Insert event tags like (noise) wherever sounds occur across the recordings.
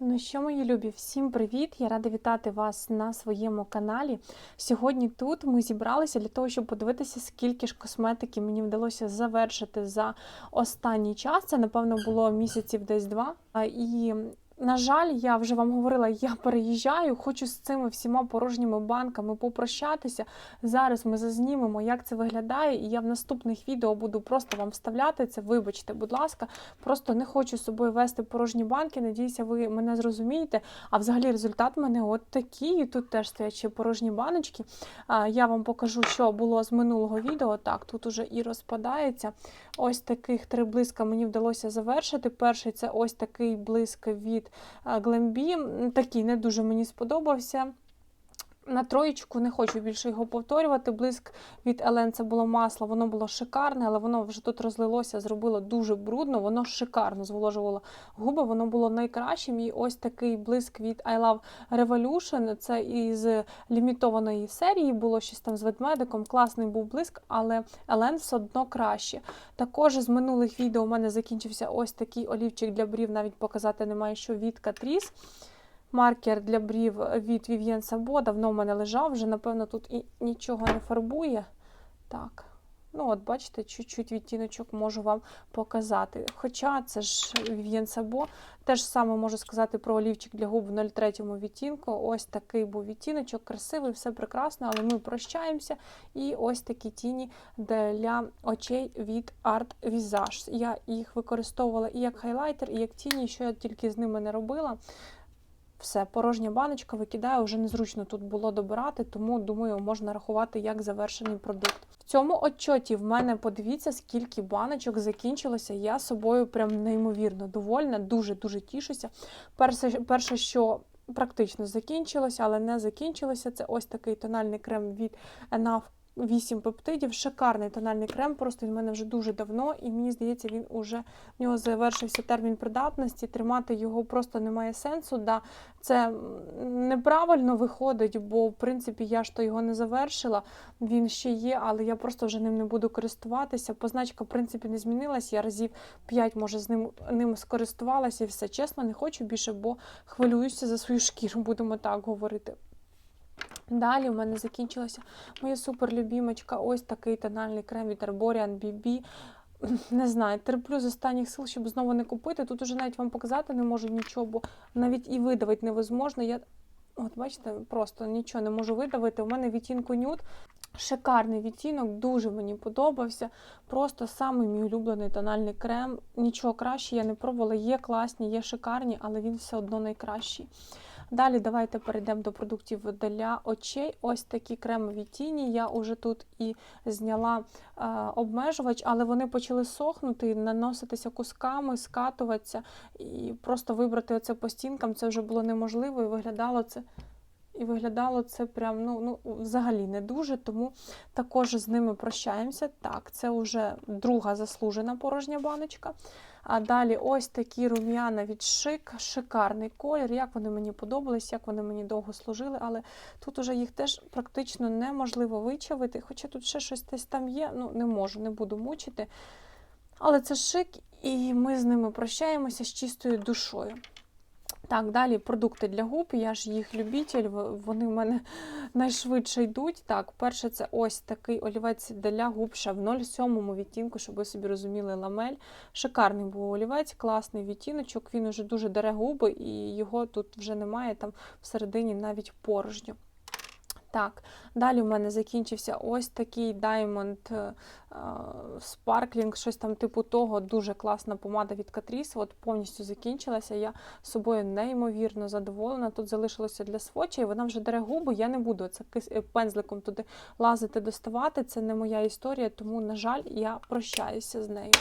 Ну що, мої любі, всім привіт! Я рада вітати вас на своєму каналі. Сьогодні тут ми зібралися для того, щоб подивитися, скільки ж косметики мені вдалося завершити за останній час. Це, напевно, було місяців десь два. І на жаль, я вже вам говорила, я переїжджаю, хочу з цими всіма порожніми банками попрощатися. Зараз ми зазнімемо, як це виглядає, і я в наступних відео буду просто вам вставляти це. Вибачте, будь ласка, просто не хочу з собою вести порожні банки. Надіюся, ви мене зрозумієте. А взагалі результат в мене от такий. Тут теж стоять порожні баночки. Я вам покажу, що було з минулого відео. Так, тут уже і розпадається. Ось таких три блиска мені вдалося завершити. Перший це ось такий блиск від Глембі. Такий не дуже мені сподобався. На троєчку не хочу більше його повторювати. Блиск від Елен це було масло, воно було шикарне, але воно вже тут розлилося, зробило дуже брудно, воно шикарно зволожувало губи, воно було найкращим. І ось такий блиск від I Love Revolution. Це із лімітованої серії, було щось там з ведмедиком. Класний був блиск, але Елен все одно краще. Також з минулих відео у мене закінчився ось такий олівчик для брів, навіть показати немає, що від Catrice. Маркер для брів від Vivien Sabo давно в мене лежав, вже, напевно, тут і нічого не фарбує. Так, ну от, бачите, чуть-чуть відтіночок можу вам показати. Хоча це ж Vivien Sabo. Теж саме можу сказати про олівчик для губ в 03 відтінку. Ось такий був відтіночок, красивий, все прекрасно, але ми прощаємося. І ось такі тіні для очей від Art Visage. Я їх використовувала і як хайлайтер, і як тіні, що я тільки з ними не робила. Все, порожня баночка викидаю, вже незручно тут було добирати, тому думаю, можна рахувати як завершений продукт. В цьому отчоті в мене подивіться, скільки баночок закінчилося. Я собою прям неймовірно довольна, дуже-дуже тішуся. Перше, перше, що практично закінчилося, але не закінчилося, це ось такий тональний крем від Enough 8 пептидів. Шикарний тональний крем, просто він в мене вже дуже давно, і мені здається, він уже в нього завершився термін придатності. Тримати його просто немає сенсу. Да, Це неправильно виходить, бо в принципі я ж то його не завершила. Він ще є, але я просто вже ним не буду користуватися. Позначка, в принципі, не змінилась. Я разів 5, може, з ним ним скористувалася і все. Чесно, не хочу більше, бо хвилююся за свою шкіру, будемо так говорити. Далі в мене закінчилася моя суперлюбімочка, ось такий тональний крем від Arborian BB. Не знаю, терплю з останніх сил, щоб знову не купити. Тут уже навіть вам показати не можу нічого, бо навіть і видавити невозможно. Я, от бачите, просто нічого не можу видавити. У мене відтінку нюд. Шикарний відтінок, дуже мені подобався. Просто самий мій улюблений тональний крем. Нічого краще я не пробувала. Є класні, є шикарні, але він все одно найкращий. Далі давайте перейдемо до продуктів для очей. Ось такі кремові тіні. Я вже тут і зняла е, обмежувач, але вони почали сохнути, наноситися кусками, скатуватися і просто вибрати оце по стінкам. Це вже було неможливо і виглядало це. І виглядало це прям ну, ну, взагалі не дуже, тому також з ними прощаємося. Так, це вже друга заслужена порожня баночка. А далі ось такі рум'яна від шик, шикарний колір. Як вони мені подобались, як вони мені довго служили, але тут уже їх теж практично неможливо вичавити. Хоча тут ще щось десь там є, ну не можу, не буду мучити. Але це шик, і ми з ними прощаємося з чистою душою. Так, далі продукти для губ, я ж їх любитель, вони в мене (laughs) найшвидше йдуть. Так, перше, це ось такий олівець для губ ще в 07 відтінку, щоб ви собі розуміли, ламель. Шикарний був олівець, класний відтіночок, він уже дуже дере губи, і його тут вже немає, там всередині навіть порожньо. Так, далі в мене закінчився ось такий Diamond Sparkling, щось там типу того, дуже класна помада від Catrice, От повністю закінчилася. Я собою неймовірно задоволена. Тут залишилося для своча, і вона вже дере губи. Я не буду це е, пензликом туди лазити, доставати. Це не моя історія, тому, на жаль, я прощаюся з нею.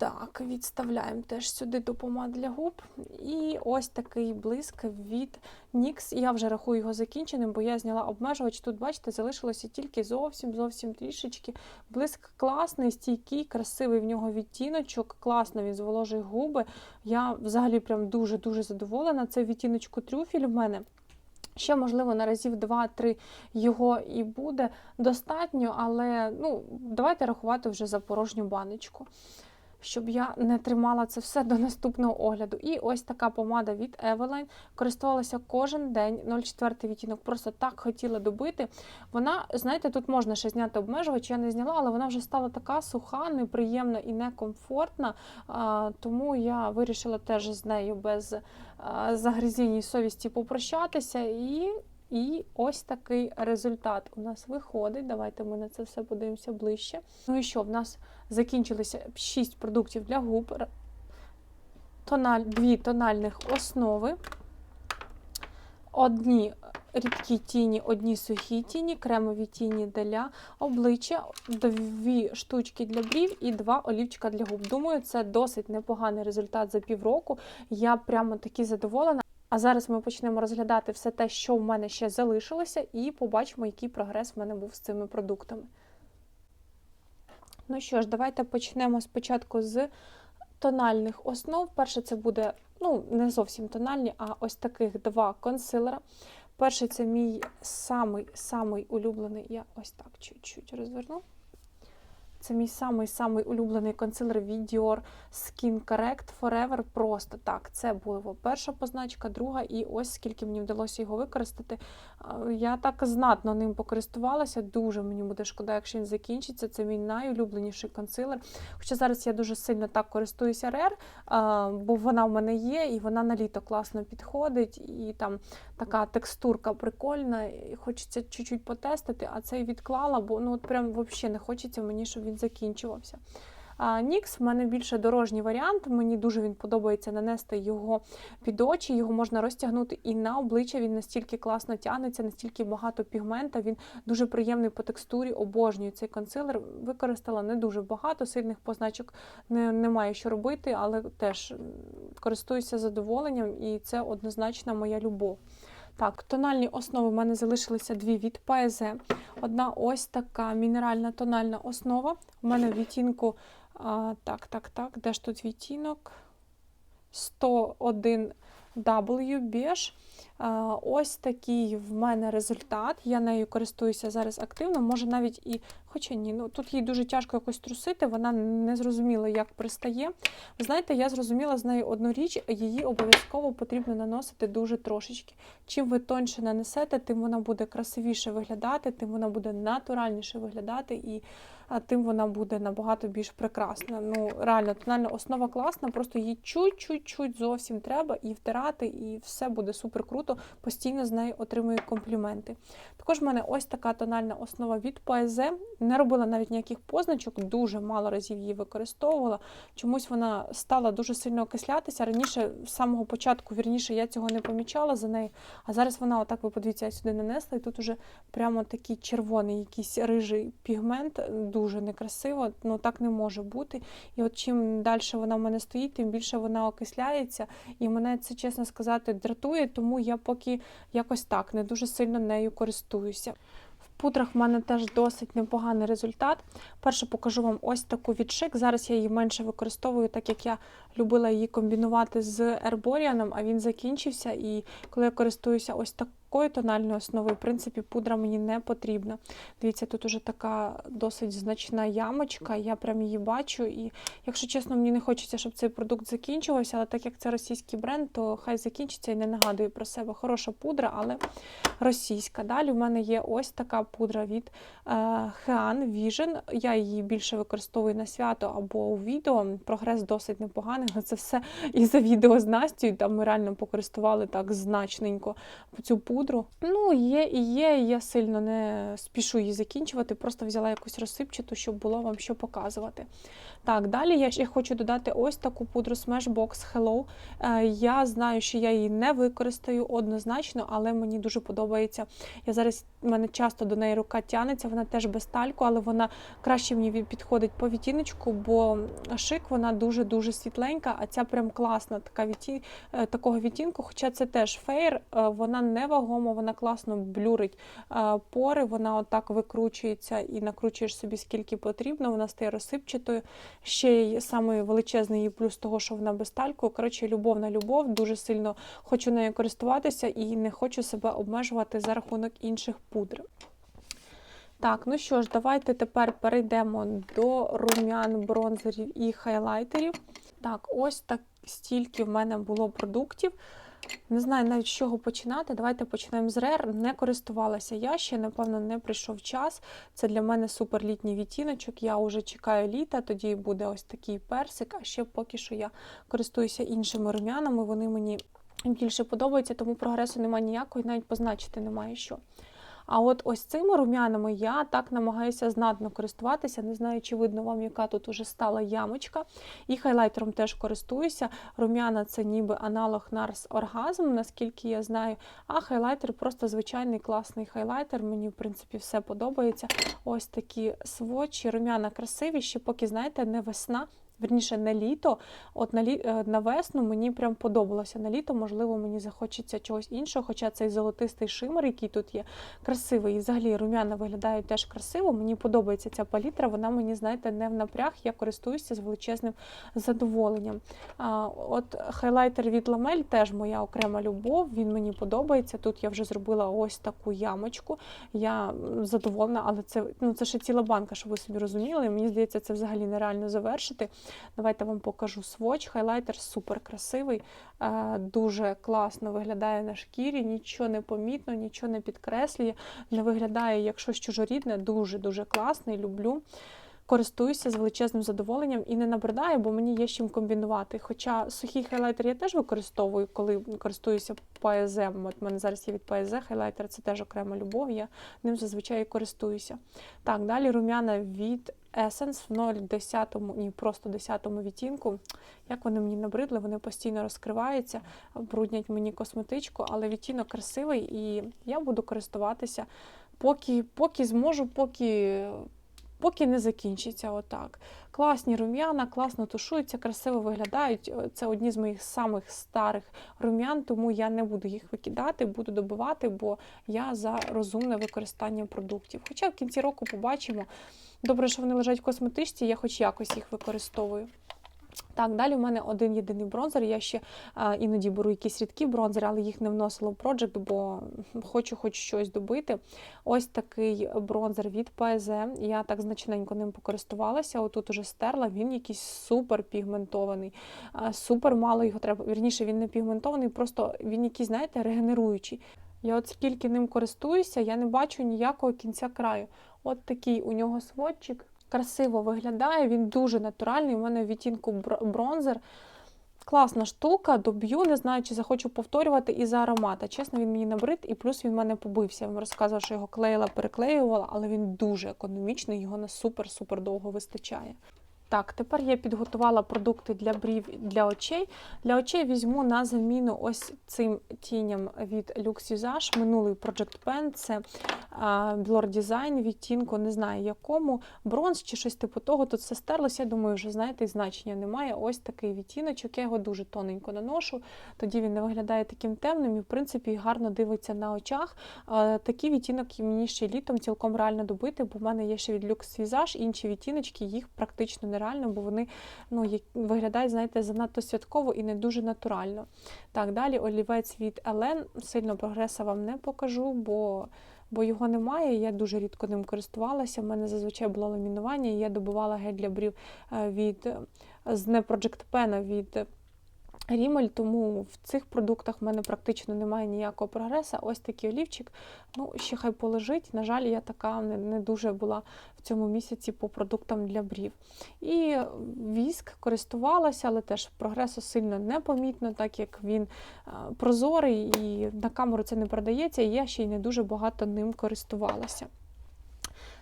Так, відставляємо теж сюди до помад для губ. І ось такий блиск від NYX. Я вже рахую його закінченим, бо я зняла обмежувач. Тут, бачите, залишилося тільки зовсім-зовсім трішечки. Блиск класний, стійкий, красивий в нього відтіночок, класно він зволожує губи. Я взагалі прям дуже-дуже задоволена. Це відтіночку трюфіль в мене. Ще, можливо, на разів 2-3 його і буде достатньо, але ну, давайте рахувати вже за порожню баночку. Щоб я не тримала це все до наступного огляду. І ось така помада від Eveline. Користувалася кожен день 04 відтінок, просто так хотіла добити. Вона, знаєте, тут можна ще зняти обмежувач, я не зняла, але вона вже стала така суха, неприємна і некомфортна. Тому я вирішила теж з нею без а, загрізіння і совісті попрощатися. І, і ось такий результат у нас виходить. Давайте ми на це все подивимося ближче. Ну і що, в нас закінчилися 6 продуктів для губ, тональ, дві тональних основи, одні рідкі тіні, одні сухі тіні, кремові тіні для обличчя, дві штучки для брів і два олівчика для губ. Думаю, це досить непоганий результат за півроку. Я прямо таки задоволена. А зараз ми почнемо розглядати все те, що в мене ще залишилося, і побачимо, який прогрес в мене був з цими продуктами. Ну що ж, давайте почнемо спочатку з тональних основ. Перше, це буде, ну, не зовсім тональні, а ось таких два консилера. Перший це мій самий-самий улюблений. Я ось так чуть-чуть розверну. Це мій самий-самий улюблений консилер від Dior Skin Correct Forever. Просто так. Це була перша позначка, друга, і ось скільки мені вдалося його використати. Я так знатно ним покористувалася. Дуже мені буде шкода, якщо він закінчиться. Це мій найулюбленіший консилер. Хоча зараз я дуже сильно так користуюся Rare, бо вона в мене є, і вона на літо класно підходить. І там така текстурка прикольна. і Хочеться чуть-чуть потестити, а цей відклала, бо ну от прям взагалі не хочеться мені, щоб він закінчувався. Нікс в мене більше дорожній варіант. Мені дуже він подобається нанести його під очі, його можна розтягнути і на обличчя. Він настільки класно тягнеться, настільки багато пігмента. Він дуже приємний по текстурі. Обожнюю цей консилер. Використала не дуже багато, сильних позначок не, немає що робити, але теж користуюся задоволенням, і це однозначно моя любов. Так, тональні основи в мене залишилися дві від ПЗ. Одна ось така мінеральна тональна основа. У мене в відтінку, а, так, так, так, де ж тут відтінок? 101 W біж. Ось такий в мене результат. Я нею користуюся зараз активно. Може навіть і, хоча ні, ну тут їй дуже тяжко якось трусити, вона не зрозуміла, як пристає. Ви знаєте, я зрозуміла з нею одну річ, її обов'язково потрібно наносити дуже трошечки. Чим ви тоньше нанесете, тим вона буде красивіше виглядати, тим вона буде натуральніше виглядати і тим вона буде набагато більш прекрасна. Ну, реально, тональна основа класна, просто її чуть-чуть зовсім треба і втирати, і все буде супер круто. Постійно з нею отримую компліменти. Також в мене ось така тональна основа від Paese. Не робила навіть ніяких позначок, дуже мало разів її використовувала. Чомусь вона стала дуже сильно окислятися. Раніше, з самого початку, вірніше, я цього не помічала за нею. А зараз вона, отак, ви подивіться, я сюди нанесла, і тут уже прямо такий червоний, якийсь рижий пігмент, дуже некрасиво, ну так не може бути. І от чим далі вона в мене стоїть, тим більше вона окисляється. І мене це, чесно сказати, дратує, тому я поки якось так не дуже сильно нею користуюся. В пудрах в мене теж досить непоганий результат. Перше покажу вам ось таку відшик. Зараз я її менше використовую, так як я любила її комбінувати з ерборіаном, а він закінчився. І коли я користуюся ось такою тональною основою, в принципі, пудра мені не потрібна. Дивіться, тут уже така досить значна ямочка, я прям її бачу. І, якщо чесно, мені не хочеться, щоб цей продукт закінчувався, але так як це російський бренд, то хай закінчиться і не нагадую про себе. Хороша пудра, але російська. Далі в мене є ось така пудра від е, Hean Vision. Я її більше використовую на свято або у відео. Прогрес досить непоганий. але Це все (laughs) і за відео з Настю. Там ми реально покористували так значненько цю пудру. Ну, є і є. Я сильно не спішу її закінчувати. Просто взяла якусь розсипчату, щоб було вам що показувати. Так, далі я ще хочу додати ось таку пудру Smashbox Hello. Е, Я знаю, що я її не використаю однозначно, але мені дуже подобається. Я зараз в мене часто до неї рука тянеться, вона теж без тальку, але вона краще мені підходить по відтіночку, бо шик вона дуже-дуже світленька, а ця прям класна така відті... е, такого відтінку. Хоча це теж фейр, е, вона не вагома, вона класно блюрить е, пори, вона отак викручується і накручуєш собі скільки потрібно, вона стає розсипчатою. Ще й самий величезний її плюс того, що вона без тальку. Коротше, любов на любов. Дуже сильно хочу нею користуватися і не хочу себе обмежувати за рахунок інших пудр. Так, ну що ж, давайте тепер перейдемо до румян, бронзерів і хайлайтерів. Так, ось так стільки в мене було продуктів. Не знаю навіть з чого починати. Давайте почнемо з рер. Не користувалася я ще, напевно, не прийшов час. Це для мене супер літній відтіночок. Я вже чекаю літа, тоді буде ось такий персик. А ще поки що я користуюся іншими румянами. Вони мені більше подобаються, тому прогресу немає ніякого, навіть позначити немає що. А от ось цими рум'янами я так намагаюся знатно користуватися. Не знаю, чи видно вам, яка тут уже стала ямочка. І хайлайтером теж користуюся. Рум'яна це ніби аналог Nars Orgasm, наскільки я знаю. А хайлайтер просто звичайний класний хайлайтер. Мені, в принципі, все подобається. Ось такі свочі, рум'яна красиві, ще поки, знаєте, не весна. Верніше, не літо, от на лі... е, на весну мені прям подобалося. На літо, можливо, мені захочеться чогось іншого, хоча цей золотистий шимер, який тут є, красивий. І взагалі рум'яна виглядають теж красиво. Мені подобається ця палітра, вона мені, знаєте, не в напряг, я користуюся з величезним задоволенням. А, От хайлайтер від Ламель теж моя окрема любов, він мені подобається. Тут я вже зробила ось таку ямочку. Я задоволена, але це, ну, це ще ціла банка, щоб ви собі розуміли. Мені здається, це взагалі нереально завершити. Давайте вам покажу сводч. Хайлайтер супер красивий, е, дуже класно виглядає на шкірі, нічого не помітно, нічого не підкреслює, не виглядає як щось чужорідне, дуже-дуже класний, люблю. Користуюся з величезним задоволенням і не набридаю, бо мені є з чим комбінувати. Хоча сухий хайлайтер я теж використовую, коли користуюся ПАЕЗем. От в мене зараз є від ПАЕЗ хайлайтер, це теж окрема любов, я ним зазвичай користуюся. Так, далі рум'яна від Essence в 0,10, ні, просто 10 відтінку. Як вони мені набридли, вони постійно розкриваються, бруднять мені косметичку, але відтінок красивий і я буду користуватися, поки, поки зможу, поки. Поки не закінчиться отак. Класні рум'яна, класно тушуються, красиво виглядають. Це одні з моїх самих старих рум'ян, тому я не буду їх викидати, буду добивати, бо я за розумне використання продуктів. Хоча в кінці року побачимо. Добре, що вони лежать в косметичці, я хоч якось їх використовую. Так, далі у мене один єдиний бронзер. Я ще а, іноді беру якісь рідкі бронзери, але їх не вносила в проджект, бо хочу хоч щось добити. Ось такий бронзер від PSE. Я так значненько ним покористувалася. Отут уже стерла, він якийсь супер пігментований, а, супер мало його треба. Вірніше, він не пігментований, просто він якийсь, знаєте, регенеруючий. Я от скільки ним користуюся, я не бачу ніякого кінця краю. От такий у нього сводчик. Красиво виглядає, він дуже натуральний. У мене в відтінку бронзер. Класна штука, доб'ю, не знаю, чи захочу повторювати і за аромата. Чесно, він мені набрид, і плюс він в мене побився. Я вам розказувала, що його клеїла, переклеювала, але він дуже економічний, його на супер-супер довго вистачає. Так, тепер я підготувала продукти для брів для очей. Для очей візьму на заміну ось цим тіням від Lux Visage. Минулий Project Pen, це Blur Design відтінку, не знаю якому, бронз чи щось типу того. Тут все стерлося. Я думаю, вже знаєте, значення немає. Ось такий відтіночок. Я його дуже тоненько наношу. Тоді він не виглядає таким темним і, в принципі, гарно дивиться на очах. Такий відтінок мені ще літом цілком реально добити, бо в мене є ще від Lux Visage інші відтіночки, їх практично нереально, бо вони ну, виглядають, знаєте, занадто святково і не дуже натурально. Так, далі олівець від Елен. Сильно прогреса вам не покажу, бо, бо його немає. Я дуже рідко ним користувалася. У мене зазвичай було ламінування, і я добувала гель для брів е, від з не Project Pen, від Рімель, тому в цих продуктах в мене практично немає ніякого прогресу. Ось такий олівчик. Ну, ще хай полежить. На жаль, я така не, не дуже була в цьому місяці по продуктам для брів. І віск користувалася, але теж прогресу сильно непомітно, так як він прозорий і на камеру це не продається, і я ще й не дуже багато ним користувалася.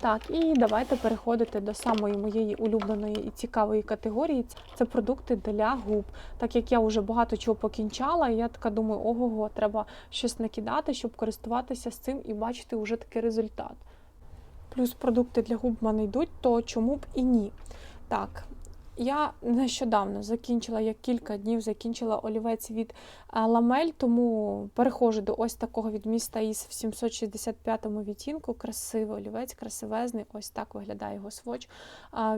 Так, і давайте переходити до самої моєї улюбленої і цікавої категорії. Це продукти для губ. Так як я вже багато чого покінчала, я така думаю, ого-го, треба щось накидати, щоб користуватися з цим і бачити вже такий результат. Плюс продукти для губ в мене йдуть, то чому б і ні. Так, Я нещодавно закінчила, як кілька днів закінчила олівець від ламель, тому переходжу до ось такого від міста із в 765 відтінку. Красивий олівець, красивезний. Ось так виглядає його своч.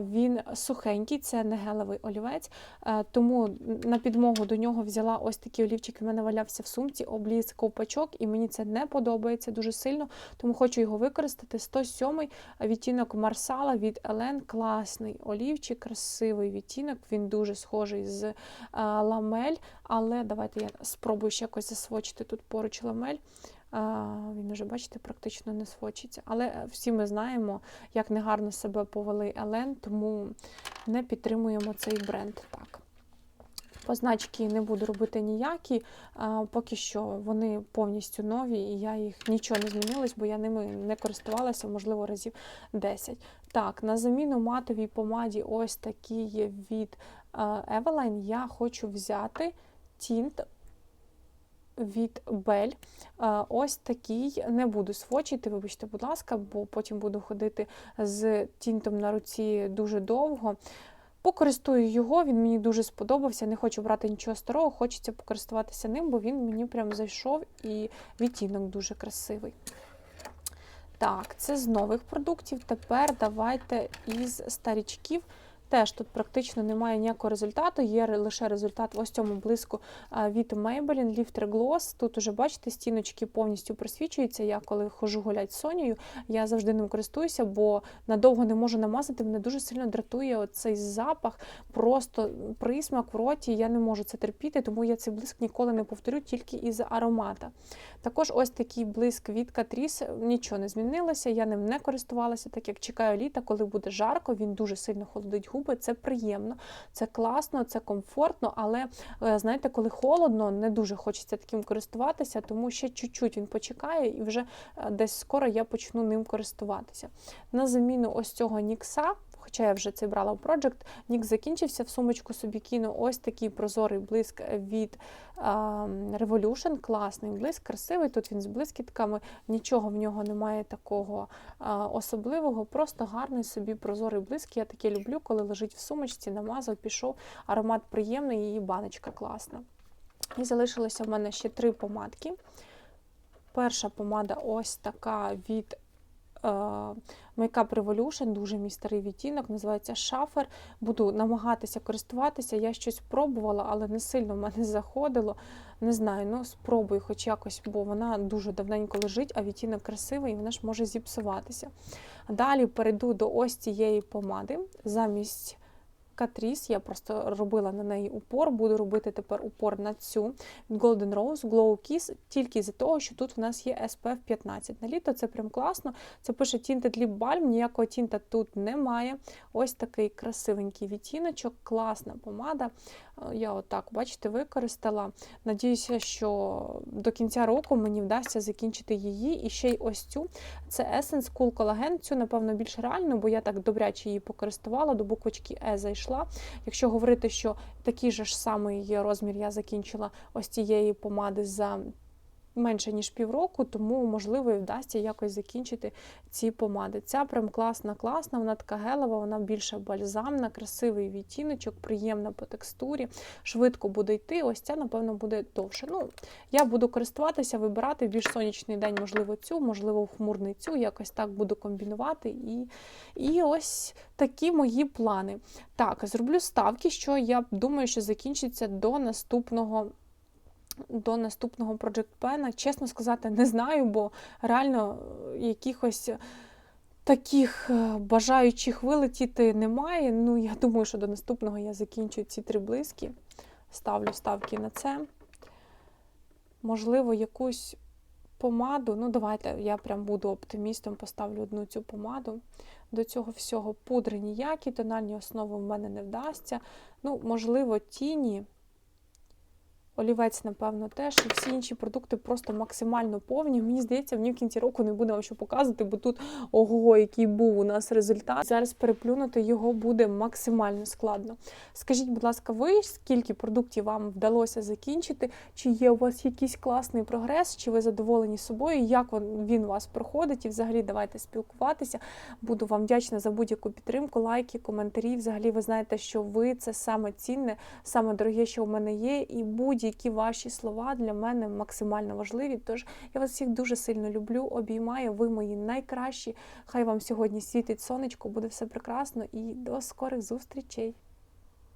Він сухенький, це не гелевий олівець, тому на підмогу до нього взяла ось такий олівчик. Він в мене валявся в сумці, обліз ковпачок, і мені це не подобається дуже сильно, тому хочу його використати. 107-й відтінок Марсала від Елен. Класний олівчик, красивий відтінок. Він дуже схожий з а, ламель, але давайте я спробую ще якось засвочити тут поруч ламель. Він уже, бачите, практично не свочиться. Але всі ми знаємо, як негарно себе повели Елен, тому не підтримуємо цей бренд так. Позначки не буду робити ніякі, а, поки що вони повністю нові, і я їх нічого не змінилось, бо я ними не користувалася, можливо, разів 10. Так, на заміну матовій помаді, ось такий від Eveline, я хочу взяти тінт від Bell. Ось такий не буду свочити, вибачте, будь ласка, бо потім буду ходити з тінтом на руці дуже довго. Покористую його, він мені дуже сподобався. Не хочу брати нічого старого, хочеться покористуватися ним, бо він мені прям зайшов і відтінок дуже красивий. Так, це з нових продуктів. Тепер давайте із старічків. Теж тут практично немає ніякого результату, є лише результат ось цьому блиску від Maybelline Lifter Gloss. Тут уже, бачите, стіночки повністю просвічуються. Я коли хожу гулять з Сонею, я завжди ним користуюся, бо надовго не можу намазати. Мене дуже сильно дратує цей запах, просто присмак в роті. Я не можу це терпіти, тому я цей блиск ніколи не повторю, тільки із аромата. Також ось такий блиск від Catrice, нічого не змінилося, я ним не користувалася, так як чекаю літа, коли буде жарко, він дуже сильно холодить губи. Це приємно, це класно, це комфортно, але е, знаєте, коли холодно, не дуже хочеться таким користуватися, тому ще чуть-чуть він почекає, і вже е, десь скоро я почну ним користуватися. На заміну ось цього нікса. Хоча я вже це брала в Project, Нік закінчився, в сумочку собі кину ось такий прозорий блиск від Revolution, класний блиск, красивий. Тут він з блискітками, нічого в нього немає такого особливого, просто гарний собі прозорий блиск. Я таке люблю, коли лежить в сумочці, намазав, пішов, аромат приємний і баночка класна. І залишилося в мене ще три помадки. Перша помада ось така від Makeup Revolution, дуже мій старий відтінок, називається шафер. Буду намагатися користуватися. Я щось пробувала, але не сильно в мене (laughs) заходило. Не знаю, ну спробую хоч якось, бо вона дуже давненько лежить, а відтінок красивий і вона ж може зіпсуватися. Далі перейду до ось цієї помади замість Катріс, я просто робила на неї упор, буду робити тепер упор на цю Golden Rose Glow Kiss, тільки з-за того, що тут в нас є SPF 15. На літо це прям класно. Це пише Tinted Lip Balm, ніякого тінта тут немає. Ось такий красивенький відтіночок, класна помада. Е, я отак, бачите, використала. Надіюся, що до кінця року мені вдасться закінчити її. І ще й ось цю. Це Essence Cool Collagen. Цю, напевно, більш реально, бо я так добряче її покористувала, до буквочки E зайшла. Якщо говорити, що такий же ж самий розмір я закінчила ось цієї помади за менше ніж півроку, тому, можливо, і вдасться якось закінчити ці помади. Ця прям класна, класна, вона така гелева, вона більше бальзамна, красивий відтіночок, приємна по текстурі, швидко буде йти. Ось ця, напевно, буде довше. Ну, Я буду користуватися, вибирати більш сонячний день, можливо, цю, можливо, в хмурний цю, якось так буду комбінувати. І, І ось такі мої плани. Так, зроблю ставки, що я думаю, що закінчиться до наступного до наступного Project Pen. Чесно сказати, не знаю, бо реально е, якихось таких е, бажаючих вилетіти немає. Ну, я (laughs) думаю, що до наступного я закінчу ці три близькі. Ставлю ставки на це. Можливо, якусь помаду. Ну, давайте я прям буду оптимістом, поставлю одну цю помаду. До цього всього пудри ніякі, тональні основи в мене не вдасться. Ну, можливо, тіні Олівець, напевно, теж і всі інші продукти просто максимально повні. Мені здається, мені в кінці року не буде вам що показувати, бо тут ого, який був у нас результат. Зараз переплюнути його буде максимально складно. Скажіть, будь ласка, ви скільки продуктів вам вдалося закінчити? Чи є у вас якийсь класний прогрес? Чи ви задоволені собою? Як він вас проходить? І взагалі давайте спілкуватися. Буду вам вдячна за будь-яку підтримку, лайки, коментарі. Взагалі, ви знаєте, що ви це саме цінне, саме дороге, що в мене є, і будь-які ваші слова для мене максимально важливі. Тож я вас всіх дуже сильно люблю, обіймаю. Ви мої найкращі. Хай вам сьогодні світить сонечко, буде все прекрасно і до скорих зустрічей.